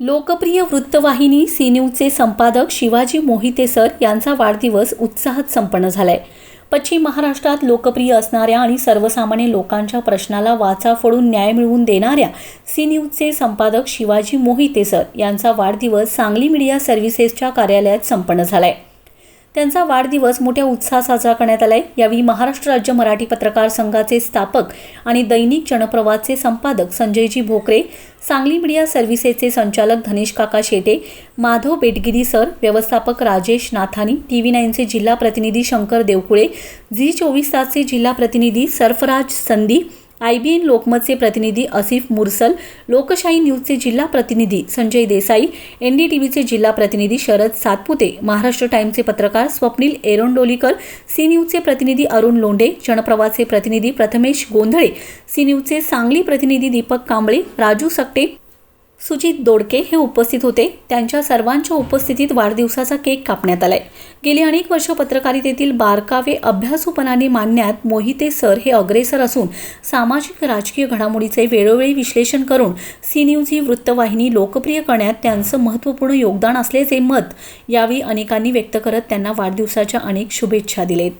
लोकप्रिय वृत्तवाहिनी सी न्यूजचे संपादक शिवाजी मोहिते सर यांचा वाढदिवस उत्साहात संपन्न झालाय. पश्चिम महाराष्ट्रात लोकप्रिय असणाऱ्या आणि सर्वसामान्य लोकांच्या प्रश्नाला वाचा फोडून न्याय मिळवून देणाऱ्या सी न्यूजचे संपादक शिवाजी मोहिते सर यांचा वाढदिवस सांगली मीडिया सर्व्हिसेसच्या कार्यालयात संपन्न झालाय. त्यांचा वाढदिवस मोठ्या उत्साहात साजरा करण्यात आला आहे यावेळी महाराष्ट्र राज्य मराठी पत्रकार संघाचे स्थापक आणि दैनिक जनप्रवादचे संपादक संजयजी भोकरे सांगली मीडिया सर्व्हिसेसचे संचालक धनेश काका शेटे माधव बेटगिरी सर व्यवस्थापक राजेश नाथानी टी व्ही नाईनचे जिल्हा प्रतिनिधी शंकर देवकुळे झी चोवीस तासचे जिल्हा प्रतिनिधी सरफराज संदी आय बी एन लोकमतचे प्रतिनिधी असिफ मुरसल लोकशाही न्यूजचे जिल्हा प्रतिनिधी Sanjay Desai N D T व्हीचे जिल्हा प्रतिनिधी शरद सातपुते महाराष्ट्र टाइम्सचे पत्रकार स्वप्नील एरोंडोलीकर सी न्यूजचे प्रतिनिधी अरुण लोंढे जनप्रवाचे प्रतिनिधी प्रथमेश गोंधळे सी न्यूजचे सांगली प्रतिनिधी दीपक कांबळे राजू सकटे सुजित दोडके हे उपस्थित होते. त्यांच्या सर्वांच्या उपस्थितीत वाढदिवसाचा केक कापण्यात आलाय. गेली अनेक वर्ष पत्रकारितेतील बारकावे अभ्यासूपणाने मांडण्यात मोहिते सर हे अग्रेसर असून सामाजिक राजकीय घडामोडीचे वेळोवेळी विश्लेषण करून सी न्यूज ही वृत्तवाहिनी लोकप्रिय करण्यात त्यांचं महत्त्वपूर्ण योगदान असल्याचे मत यावेळी अनेकांनी व्यक्त करत त्यांना वाढदिवसाच्या अनेक शुभेच्छा दिलेत.